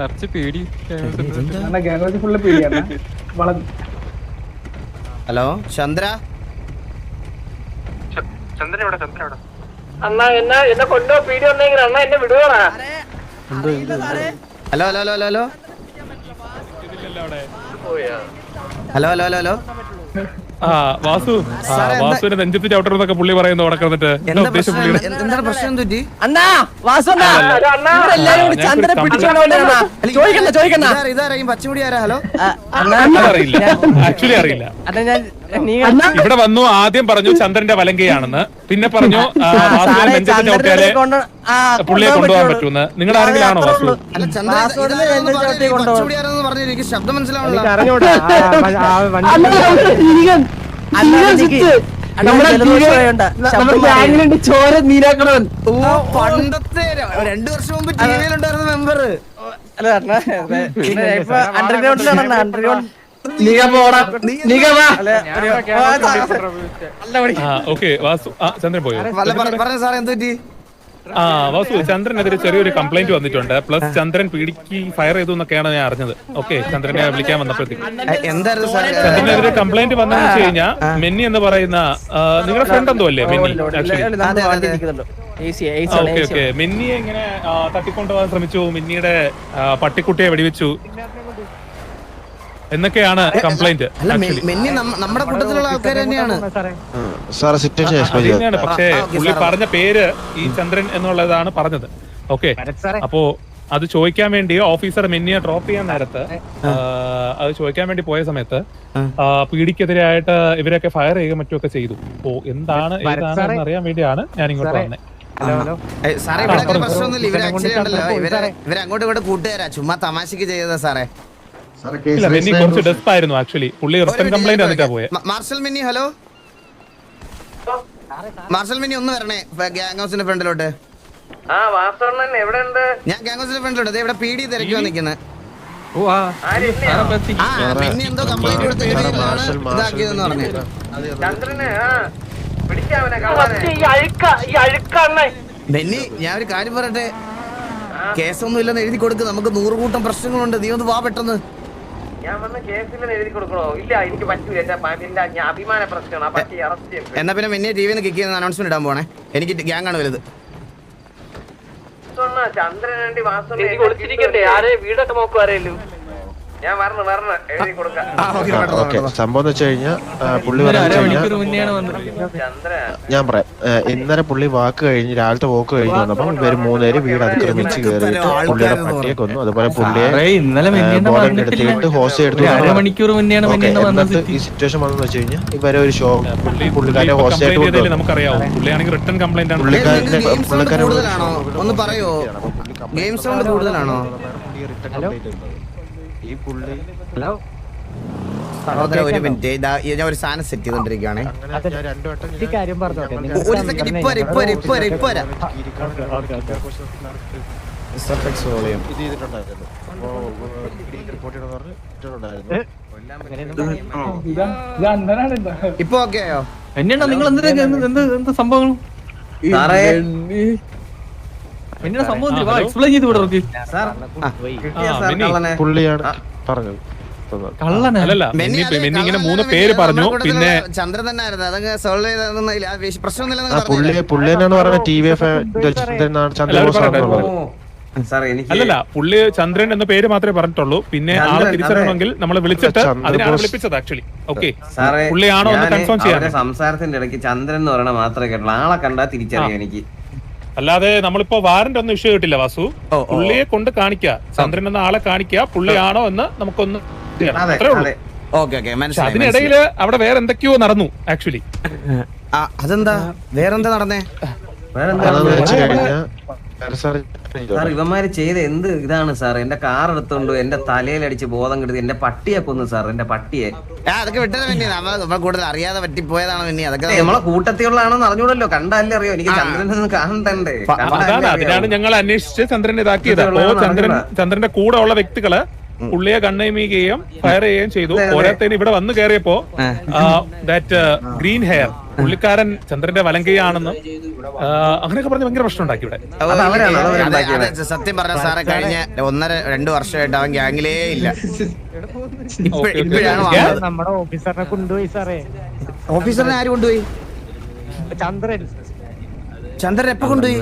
നിറച്ച് പേടി. ഫുള്ള് പേടിയാണ്. വളഞ്ഞു ഹലോ ചന്ദ്ര? അണ്ണാ എന്നെ എന്നെ കൊണ്ടോ? പീടി വന്നെങ്കിൽ അണ്ണാ എന്നെ വിടുവാണാ hello hello hello hello hello hello hello hello. ആ വാസു. ആ, വാസുവിനെ നെഞ്ചത്ത് പുള്ളി പറയുന്നു അവിടെ കിടന്നിട്ട്. എന്താ എന്താ ഉദ്ദേശം പുള്ളിയുടെ? എന്താണ് പ്രശ്നം പറ്റി അണ്ണാ വാസു അണ്ണാ. എല്ലാരും കൂടി ഞാൻ ചന്ദ്രനെ ഒരു പിടിച്ചോണ്ടാ ചോദിക്കണ്ട ചോദിക്കണ്ട. ഇതാരാ ഇതാരാ ഈ പച്ചമുടി ആരാ? ഹലോ. അറിയില്ല. ആക്ച്വലി അറിയില്ല. അണ്ണാ ഞാൻ ഇവിടെ വന്നു ആദ്യം പറഞ്ഞു ചന്ദ്രന്റെ വലങ്കയാണെന്ന്. പിന്നെ പറഞ്ഞു പുള്ളിയെ കൊണ്ടുപോകാൻ പറ്റൂന്ന്. നിങ്ങൾ ആരെങ്കിലും ആണോ വാസു? ശബ്ദം മനസ്സിലാവുന്നില്ല. ചോര നീരാക്കണവൻ പണ്ടത്തെ രണ്ടു വർഷം മുമ്പ് ടി വിയിലുണ്ടായിരുന്ന മെമ്പർ അല്ല അണ്ടർഗ്രൗണ്ടിലാണ് അണ്ടർഗ്രൗണ്ട് വാസു. ചന്ദ്രൻ ആ വാസു ചന്ദ്രനെതിരെ ചെറിയൊരു കംപ്ലൈന്റ് വന്നിട്ടുണ്ട്. പ്ലസ് ചന്ദ്രൻ പീടിക്ക് ഫയർ ചെയ്തു എന്നൊക്കെയാണ് ഞാൻ അറിഞ്ഞത്. ഓക്കെ ചന്ദ്രനെ വിളിക്കാൻ വന്നപ്പോഴത്തേക്ക്. ചന്ദ്രനെതിരെ കംപ്ലൈന്റ് വന്നതെന്ന് വെച്ച് കഴിഞ്ഞാൽ മെന്നി എന്ന് പറയുന്ന നിങ്ങളുടെ ഫ്രണ്ട് എന്തോ അല്ലേ മെന്നി ഓക്കെ ഓക്കെ. മെന്നിയെ ഇങ്ങനെ തട്ടിക്കൊണ്ടുപോകാൻ ശ്രമിച്ചു. മിന്നിയുടെ പട്ടിക്കുട്ടിയെ വെടിവെച്ചു. എന്നൊക്കെയാണ് കംപ്ലൈന്റ് നമ്മുടെ കൂട്ടത്തിലുള്ള ആൾക്കാർ തന്നെയാണ്. പക്ഷേ പുള്ളി പറഞ്ഞ പേര് ഈ ചന്ദ്രൻ എന്നുള്ളതാണ് പറഞ്ഞത്. ഓക്കെ. അപ്പോ അത് ചോദിക്കാൻ വേണ്ടി ഓഫീസർ മെന്നിയെ ഡ്രോപ്പ് ചെയ്യാൻ നേരത്ത് അത് ചോദിക്കാൻ വേണ്ടി പോയ സമയത്ത് പീഡിക്കെതിരായിട്ട് ഇവരൊക്കെ ഫയർ ചെയ്യുക മറ്റുമൊക്കെ ചെയ്തു. ഓ എന്താണ് ഏതാണ് എന്ന് അറിയാൻ വേണ്ടിയാണ് ഞാൻ ഇങ്ങോട്ട് വന്നത് ഏ, സാറേ ഇവിടെ പ്രശ്നമൊന്നുമില്ല. ഇവർ ആക്ച്വലി ഉണ്ടല്ലോ. ഇവർ ഇവർ അങ്ങോട്ടും ഇങ്ങോട്ട് കൂട്ടുകാരാ. ചുമ്മാ തമാശക്ക് ചെയ്തതാ സാറേ. കുറച്ച് ആയിരുന്നു ആക്ച്വലി റിട്ടേൺ കംപ്ലൈന്റ് ഹലോ? ഒന്ന് വരണേ. ഞാൻ ഇവിടെ എന്തോ കംപ്ലൈന്റ് ബെന്നി ഞാൻ ഒരു കാര്യം പറയട്ടെ? കേസൊന്നും ഇല്ലെന്ന് എഴുതി കൊടുക്ക്. നമുക്ക് നൂറുകൂട്ടം പ്രശ്നങ്ങളുണ്ട്. നീ ഒന്ന് വാ പെട്ടെന്ന്. ഞാൻ വന്ന് കേസിൽ എഴുതി കൊടുക്കണോ? ഇല്ല എനിക്ക് പറ്റൂല. എന്റെ പ- എന്റെ ഞാൻ അഭിമാന പ്രശ്നമാണ്. ആ പറ്റി അറസ്റ്റ് ചെയ്യും എന്നാ പിന്നെ മിന്നെ ടി വിന്ന് കിക്ക് ചെയ്യുന്ന അനൗൺസ്മെന്റ് ഇടാൻ പോണേ. എനിക്ക് ഗ്യാങ് ആണ് വലുത്. ചന്ദ്രൻ വേണ്ടി വാസു ആരെ വീടൊക്കെ നോക്കും ആരെയല്ലോ ഞാൻ മറന്നു എഴുതി കൊടുക്കാം. സംഭവം കഴിഞ്ഞാൽ പുള്ളി ചന്ദ്ര ഞാൻ പറയാം. ഇന്നലെ പുള്ളി വാക്ക് കഴിഞ്ഞ് രാവിലത്തെ വാക്ക് കഴിഞ്ഞ് വന്നപ്പോൾ ഇവർ മൂന്നുപേര് വീട് അതിക്രമിച്ച് കയറിയിട്ട് പുള്ളിയുടെ പട്ടിയെ കൊന്നു. അതുപോലെ പുള്ളിയെ എടുത്തിട്ട് ഹോസ് എടുത്തു ഈ സിറ്റുവേഷൻ വന്നെന്ന് വെച്ച് കഴിഞ്ഞാൽ ഇവരെ ഒരു ഷോ പുള്ളിക്കാരെ ഹോസ്റ്റായിട്ട് പുള്ളിക്കാരനെ ഗെയിം സൗണ്ട് കൂടുതലാണോ? ഈ പുള്ളി സഹോദര ഒരു മിനിറ്റ്. ഇതാ ഞാൻ ഒരു സാധനം സെറ്റ് ചെയ്തോണ്ടിരിക്കുകയാണ് അങ്ങനെ ഞാൻ രണ്ടു വട്ടം ഞാൻ- കാര്യം പറഞ്ഞോട്ടെ ഒരു സെക്കൻഡ് ഇപ്പൊ വരാം, ഇപ്പൊ വരാം, ഇപ്പൊ വരാം, ഇപ്പൊ വരാം. ഇത് ചെയ്തിട്ടുണ്ടായിരുന്നു. അപ്പോ റിപ്പോർട്ട് ചെയ്യണമെന്ന് പറഞ്ഞ് ഇട്ടിട്ടുണ്ടായിരുന്നു. ഇപ്പൊ ഓക്കെ ആയോ? മെന്നിയണ്ണ നിങ്ങൾ എന്തിനാ എന്ത് എന്ത് എന്ത് സംഭവം എന്തിനാ? വാ, എക്സ്പ്ലെയിൻ ചെയ്ത് വിടും അവർക്ക് കിട്ടിയ സാർ മിനി. കള്ളനെ. പുള്ളിയാണ് പറഞ്ഞത്. തന്നത്. കള്ളനാ? അല്ലല്ല മെന്നി മെന്നി അത് മെന്നി ഇങ്ങനെ മൂന്ന് മെന്നി, പേര് പറഞ്ഞു നമ്മുടെ പിന്നെ ചന്ദ്രൻ തന്നെ ആയിരുന്നു അതങ്ങ് സോൾവ് ആ പുള്ളി പറഞ്ഞത്. T V F Chandrabose. Sir എനിക്ക് അല്ലല്ല പുള്ളി ചന്ദ്രൻ എന്ന പേര് മാത്രമേ പറഞ്ഞിട്ടുള്ളൂ. പിന്നെ ആളെ ചന്ദ്രൻ, തിരിച്ചറിയണമെങ്കിൽ നമ്മൾ വിളിച്ചിട്ട് ചന്ദ്രബോസ്. അതിനാണ് വിളിപ്പിച്ചത് ആക്ച്വലി ഓക്കെ സാറേ പുള്ളിയാണോ എന്ന് ഞാൻ കൺഫേം ചെയ്യാൻ അവരുടെ സംസാരത്തിന്റെ ഇടയ്ക്ക് ചന്ദ്രൻ എന്ന് പറയണ മാത്രമേ കേട്ടുള്ളൂ ആളെ കണ്ടാ തിരിച്ചറിയാം എനിക്ക്. അല്ലാതെ നമ്മളിപ്പോ വാറന്റ് ഒന്നും ഇഷ്യൂ കിട്ടില്ല വാസു. പുള്ളിയെ കൊണ്ട് കാണിക്കുക ചന്ദ്രൻ എന്ന ആളെ കാണിക്കുക പുള്ളിയാണോ എന്ന് നമുക്കൊന്ന് അത്രേ ഉള്ളൂ. അതിനിടയിൽ അവിടെ വേറെ എന്തൊക്കെയോ നടന്നു ആക്ച്വലി അതെന്താ? വേറെന്താ നടന്നേ? വേറെന്താ? സാർ ഇവന്മാര് ചെയ്ത എന്ത് ഇതാണ് സാർ എന്റെ കാർ എടുത്തോണ്ട് എന്റെ തലയിലടിച്ച് ബോധം കിട്ടി എന്റെ പട്ടിയെ കൊന്നു സാർ എന്റെ പട്ടിയെ. അതൊക്കെ വിട്ടത് പിന്നെ നമ്മൾ കൂടുതൽ അറിയാതെ പറ്റിപ്പോയതാണ് പിന്നെ അതൊക്കെ നമ്മളെ കൂട്ടത്തിലുള്ളതാണെന്ന് അറിഞ്ഞൂടല്ലോ. കണ്ടല്ലേ അറിയോ? എനിക്ക് ചന്ദ്രനെ കാണാൻ കാണണ്ടേ? അതാണ് അതിനാണ് ഞങ്ങൾ അന്വേഷിച്ച് ചന്ദ്രനെ ഇതാക്കിയത്. ചന്ദ്രൻ. ചന്ദ്രന്റെ കൂടെ ഉള്ള വ്യക്തികൾ പുള്ളിയെ കണ്ണയിമിക്കുകയും ഫയർ ചെയ്യുകയും ചെയ്തു. ഓരോരുത്തരും ഇവിടെ വന്ന് കയറിയപ്പോ ദാറ്റ് ഗ്രീൻ ഹെയർ പുള്ളിക്കാരൻ ചന്ദ്രന്റെ വലങ്കയാണെന്നും അങ്ങനെയൊക്കെ പറഞ്ഞ് ഭയങ്കര പ്രശ്നം ഉണ്ടാക്കി ഇവിടെ സത്യം പറഞ്ഞ സാറെ കഴിഞ്ഞ ഒന്നര രണ്ടു വർഷമായിട്ട് അവൻ ഗ്യാങ്ങിലേ ഇല്ല. നമ്മുടെ ഓഫീസറിനെ കൊണ്ടുപോയി സാറേ. ഓഫീസറിനെ ആര് കൊണ്ടുപോയി? ചന്ദ്രൻ. ചന്ദ്രൻ എപ്പോ കൊണ്ടുപോയി?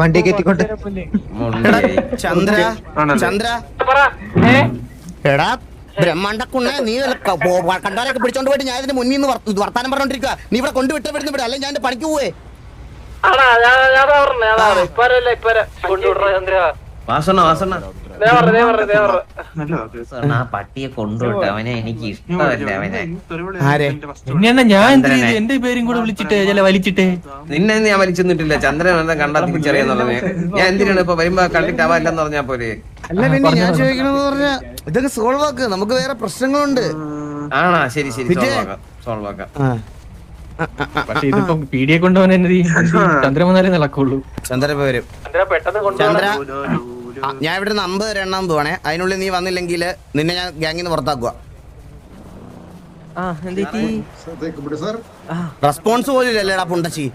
വണ്ടി കെട്ടിക്കൊണ്ട്. ചന്ദ്ര ചന്ദ്ര. എടാ ബ്രഹ്മാണ്ടക്കുണ്ണെ നീ കണ്ടാലൊക്കെ പിടിച്ചോണ്ട് പോയിട്ട് ഞാൻ ഇതിന്റെ മുന്നിൽ നിന്ന് വർത്താനം പറഞ്ഞോണ്ടിരിക്കുക നീ ഇവിടെ കൊണ്ടുവിട്ട വിടുന്ന ഇവിടെ അല്ലെങ്കിൽ ഞാൻ എന്റെ പണിക്ക് പോവേ. പട്ടിയെ കൊണ്ടുവിട്ട് അവനെ എനിക്ക് ഇഷ്ടമല്ല അവനെ. ഞാൻ. എന്റെ പേരും കൂടെ വിളിച്ചിട്ട് ചില വലിച്ചിട്ടേ? നിന്നെ ഞാൻ വലിച്ചെന്നിട്ടില്ല ചന്ദ്രൻ എന്താ കണ്ടാ തിരിച്ചറിയാന്നുള്ളത് ഞാൻ എന്തിനാണ് ഇപ്പൊ വരുമ്പോ കണ്ടിട്ട് അവല്ലെന്ന് പറഞ്ഞാ പോലെ അല്ല പിന്നെ ഞാൻ ചോദിക്കണെന്ന് പറഞ്ഞ ഇതൊക്കെ സോൾവ് ആക്ക്. നമുക്ക് വേറെ പ്രശ്നങ്ങളുണ്ട്. ആണാ? ശരി ശരി. സോൾവ് ആക്കാം. സോൾവ് ആക്കാം. പക്ഷെ ഇതിപ്പോ പീഡിയെ കൊണ്ടുപോകാൻ എന്നത് ചന്ദ്രൻ വന്നാലേ നടക്കുള്ളൂ. ചന്ദ്ര വരും. ഞാൻ ഇവിടെ നിന്ന് അമ്പത് എണ്ണം പോവാണേ അതിനുള്ളിൽ നീ വന്നില്ലെങ്കിൽ നിന്നെ ഞാൻ ഗ്യാങ്ങിൽ നിന്ന് പുറത്താക്കുക റെസ്പോൺസ് പോലും ഇല്ലല്ലേടാ പുണ്ടച്ചി.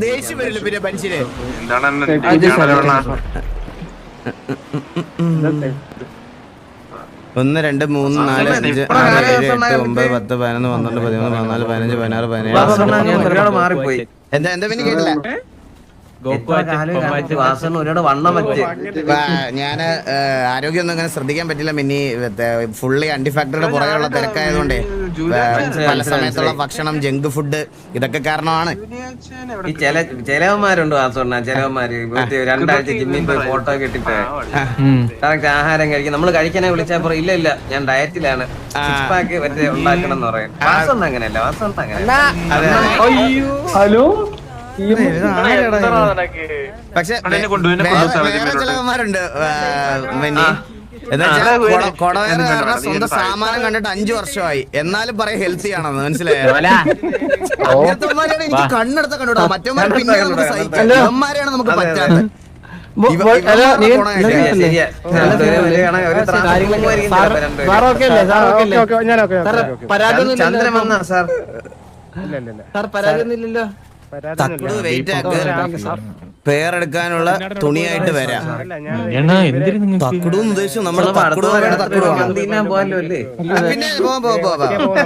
ദേഷ്യം വരില്ല പിന്നെ മനുഷ്യര് ഒന്ന് രണ്ട് മൂന്ന് നാല് അഞ്ച് ആറ് ഏഴ് എട്ട് ഒമ്പത് പത്ത് പതിനൊന്ന് പന്ത്രണ്ട് പതിമൂന്ന് പതിനാല് പതിനഞ്ച് പതിനാറ് പതിനേഴ് മാറിപ്പോയി. എന്താ എന്താ പിന്നെ കേട്ടില്ല? ഞാൻ ആരോഗ്യൊന്നും ഇങ്ങനെ അങ്ങനെ ശ്രദ്ധിക്കാൻ പറ്റില്ല. മിന്നി ഫുള്ളി അണ്ടിഫാക്ടറിയുടെ പുറകെയുള്ള തിരക്കായതുകൊണ്ട് പല സമയത്തുള്ള ഭക്ഷണം ജങ്ക് ഫുഡ് ഇതൊക്കെ കാരണമാണ്. ഈ ചില ചിലവന്മാരുണ്ട് വാസണ്ണ ചിലവന്മാര്. രണ്ടാഴ്ച ജിമ്മിൽ പോയി ഫോട്ടോ കിട്ടിട്ട് ഇട്ടിട്ട് കറക്റ്റ് ആഹാരം കഴിക്കും. നമ്മൾ കഴിക്കാനെ വിളിച്ചാൽ പറയും ഇല്ല ഇല്ല ഞാൻ ഡയറ്റിലാണ്. ഉണ്ടാക്കണം എന്ന് പറയും. വാസണ്ണ അങ്ങനെയല്ല വാസണ്ണ അങ്ങനെ ഹലോ? പക്ഷെ ചിലവന്മാരുണ്ട് കൊടവേന കാരണം സ്വന്തം സാമാനം കണ്ടിട്ട് അഞ്ചു വർഷമായി. എന്നാലും പറയും ഹെൽത്തി ആണെന്ന് മനസ്സിലായോ? അങ്ങനത്തെമാരെയാണ് എനിക്ക് കണ്ണെടുത്ത കണ്ടുകൂടാ മറ്റന്മാരെ പിന്നെ നമുക്ക് സഹിക്കാം. ഇവന്മാരെയാണ് നമുക്ക് പറ്റാത്തത്. പരാതി ഒന്നും ഇല്ലല്ലോ തക്കുടു വെയിറ്റ് ആക്ക് പേരെടുക്കാനുള്ള തുണിയായിട്ട് വരാം തക്കുടു ഉദ്ദേശിച്ചു നമ്മുടെ അടുത്ത തക്കുടു തക്കുടുവാണ് പിന്നെ പോവാം പോവാം പോവാം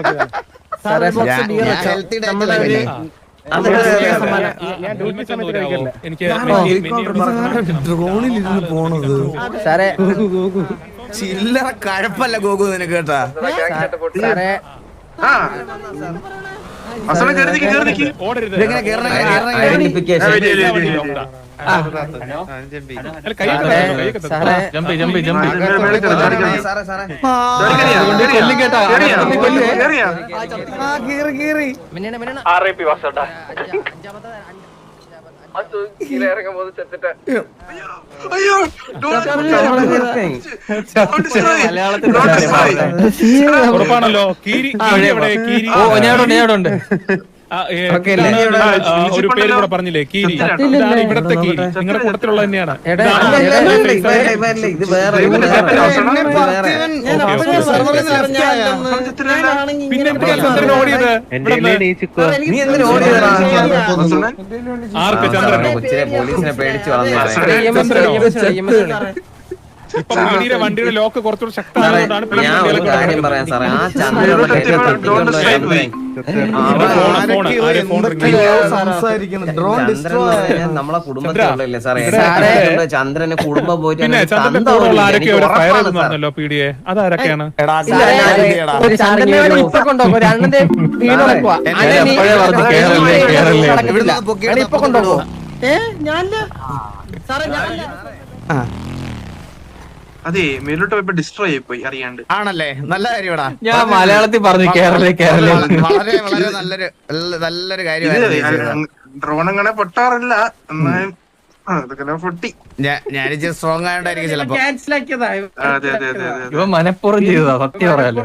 ഹെൽത്തി പോണത് സാറേ ചില്ലറ കഴപ്പല്ല ഗോകു നിനക്ക് കേട്ടാ കീറി കീറി മിന്നണ മിന്നണ. ഉറപ്പാണല്ലോ. കീരി ഞാൻ ഉണ്ട്. ഒരു പേര് കൂടെ പറഞ്ഞില്ലേ കീരി ഇതാണ് ഇവിടത്തെ കീരി നിങ്ങളുടെ കൂട്ടത്തിലുള്ള തന്നെയാണ്. പിന്നെ ചന്ദ്രൻ ഓടിയത് ആർക്ക് ചന്ദ്രനോ കൊച്ചിനെ വണ്ടിയുടെ ലോക്ക് കുറച്ചുകൂടി ശക്തമായതുകൊണ്ടാണ് ഞാൻ ഒരു കാര്യം പറയാം സാറേ. ആ ചന്ദ്രനെ നമ്മളെ കുടുംബത്തിലുള്ളല്ലേ സാറേ. ചന്ദ്രന് കുടുംബം പോയിട്ട് അതാരൊക്കെയാണ്? ഇപ്പൊ ഏ ഞാനില്ല സാറേ ഞാനില്ല. അതെ മേലോട്ട് പോയപ്പോ ഡിസ്ട്രോയ് ആയി പോയി അറിയാണ്ട്. ആണല്ലേ? നല്ല കാര്യമാടാ. ഞാൻ മലയാളത്തിൽ പറഞ്ഞു കേരള കേരളേ. വളരെ വളരെ നല്ലൊരു നല്ല- നല്ലൊരു കാര്യമാണ് ഡ്രോണങ്ങനെ പൊട്ടാറില്ല എന്നാലും ഞാൻ സ്ട്രോങ് ആയോണ്ടായിരിക്കും ചിലപ്പോ. ഇവ മനപ്പുറം ചെയ്തതാ സത്യം പറയാലോ.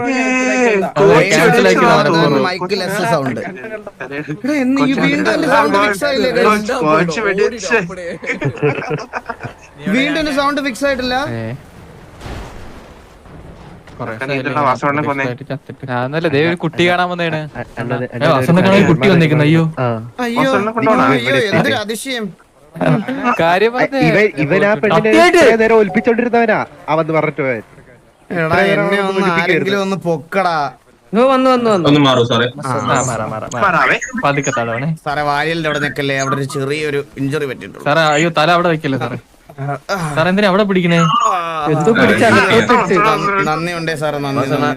Mike less sound. വീണ്ടും സൗണ്ട് ഫിക്സ് ആയിട്ടില്ല? ഞാനല്ല ദേ ഒരു കുട്ടി കാണാൻ വന്നേണ് കുട്ടി വന്നേക്കുന്നു അയ്യോ അയ്യോ എന്തൊരു അതിശയം കാര്യം പെണ്ണിനെ നേരം അവന്ന് പറഞ്ഞിട്ട് പോയത് എടാ എന്നെ ഒന്ന് ആരെങ്കിലും ഒന്ന് പൊക്കടാ ഇങ്ങ് വന്നു സാറേ അവിടെ നിൽക്കല്ലേ അവിടെ ഒരു ചെറിയൊരു ഇഞ്ചുറി പറ്റിട്ടുണ്ട് സാറേ അയ്യോ തല അവിടെ വെക്കല്ലേ സാറേ സാർ എന്തിനാ അവിടെ പിടിക്കണേ എന്തോ പിടിച്ചാ നന്ദി ഉണ്ടേ സാറേ നന്ദി നന്ദി